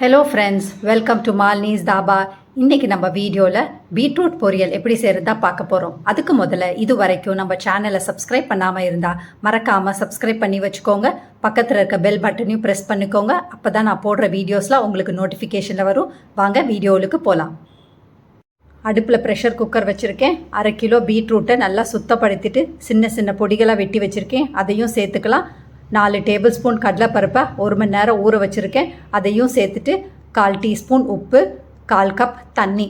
Hello friends welcome to மால்னீஸ் தாபா இன்றைக்கி நம்ம வீடியோவில் பீட்ரூட் பொரியல் எப்படி செய்கிறதா பார்க்க போகிறோம் அதுக்கு முதல்ல இது வரைக்கும் நம்ம சேனலை சப்ஸ்கிரைப் பண்ணாமல் இருந்தால் மறக்காமல் சப்ஸ்கிரைப் பண்ணி வச்சுக்கோங்க. பக்கத்தில் இருக்க பெல் பட்டனையும் ப்ரெஸ் பண்ணிக்கோங்க. அப்போ தான் நான் போடுற வீடியோஸ்லாம் உங்களுக்கு நோட்டிஃபிகேஷனில் வரும். வாங்க வீடியோவுக்கு போகலாம் அடுப்பில் ப்ரெஷர் குக்கர் வச்சுருக்கேன். அரை கிலோ பீட்ரூட்டை நல்லா சுத்தப்படுத்திட்டு சின்ன சின்ன பொடிகளாக வெட்டி வச்சுருக்கேன். அதையும் சேர்த்துக்கலாம். நாலு டேபிள் ஸ்பூன் கடலைப்பருப்பை ஒரு மணி நேரம் ஊற வச்சுருக்கேன். அதையும் சேர்த்துட்டு கால் டீஸ்பூன் உப்பு கால் கப் தண்ணி.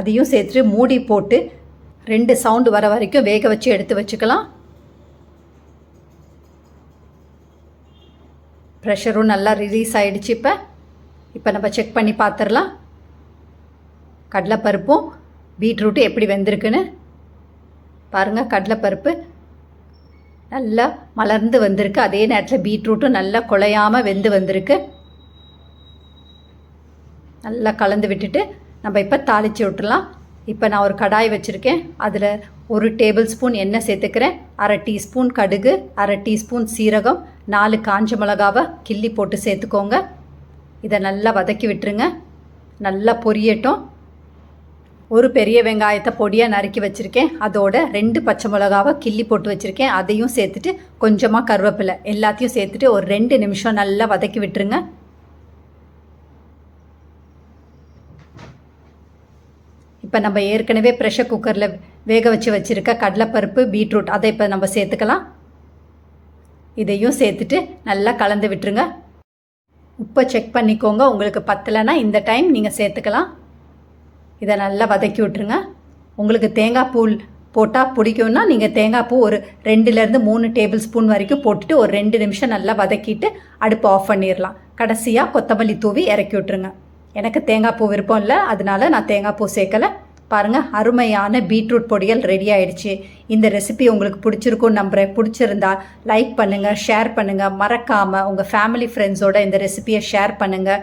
அதையும் சேர்த்துட்டு மூடி போட்டு ரெண்டு சவுண்டு வர வரைக்கும் வேக வச்சு எடுத்து வச்சுக்கலாம். ப்ரெஷரும் நல்லா ரிலீஸ் ஆகிடுச்சு இப்போ. இப்போ நம்ம செக் பண்ணி பார்த்துடலாம் கடலைப்பருப்பும் பீட்ரூட்டு எப்படி வெந்திருக்குன்னு. பாருங்கள் கடலைப்பருப்பு நல்லா மலர்ந்து வந்திருக்கு. அதே நேரத்தில் பீட்ரூட்டும் நல்லா குழையாமல் வெந்து வந்திருக்கு. நல்லா கலந்து விட்டுட்டு நம்ம இப்போ தாளித்து விட்டுலாம் இப்போ நான் ஒரு கடாய் வச்சுருக்கேன். அதில் ஒரு டேபிள் ஸ்பூன் எண்ணெய் சேர்த்துக்கிறேன். அரை டீஸ்பூன் கடுகு அரை டீஸ்பூன் சீரகம் நாலு காஞ்ச மிளகாவை கிள்ளி போட்டு சேர்த்துக்கோங்க. இதை நல்லா வதக்கி விட்டுருங்க. நல்லா பொரியட்டும். ஒரு பெரிய வெங்காயத்தை பொடியாக நறுக்கி வச்சுருக்கேன். அதோட ரெண்டு பச்சை மிளகாவை கிள்ளி போட்டு வச்சுருக்கேன். அதையும் சேர்த்துட்டு கொஞ்சமாக கருவேப்பிலை எல்லாத்தையும் சேர்த்துட்டு ஒரு ரெண்டு நிமிஷம் நல்லா வதக்கி விட்டுருங்க. இப்போ நம்ம ஏற்கனவே ப்ரெஷர் குக்கரில் வேக வச்சு வச்சுருக்க கடலைப்பருப்பு பீட்ரூட் அதை இப்போ நம்ம சேர்த்துக்கலாம். இதையும் சேர்த்துட்டு நல்லா கலந்து விட்டுருங்க. உப்பை செக் பண்ணிக்கோங்க. உங்களுக்கு பத்தலைன்னா இந்த டைம் நீங்கள் சேர்த்துக்கலாம். இதை நல்லா வதக்கி விட்ருங்க உங்களுக்கு தேங்காய் பூ போட்டால் பிடிக்கும்னா நீங்கள் தேங்காய் பூ ஒரு ரெண்டுலேருந்து மூணு டேபிள் ஸ்பூன் வரைக்கும் போட்டுட்டு ஒரு ரெண்டு நிமிஷம் நல்லா வதக்கிட்டு அடுப்பு ஆஃப் பண்ணிடலாம். கடைசியாக கொத்தமல்லி தூவி இறக்கி விட்ருங்க எனக்கு தேங்காய் பூ விருப்பம் இல்லை அதனால நான் தேங்காய் பூ சேர்க்கலை. பாருங்கள் அருமையான பீட்ரூட் பொடியல் ரெடி ஆயிடுச்சு. இந்த ரெசிபி உங்களுக்கு பிடிச்சிருக்கும்னு நம்புகிறேன் பிடிச்சிருந்தா லைக் பண்ணுங்கள் ஷேர் பண்ணுங்கள் மறக்காமல் உங்கள் ஃபேமிலி ஃப்ரெண்ட்ஸோட இந்த ரெசிபியை ஷேர் பண்ணுங்கள்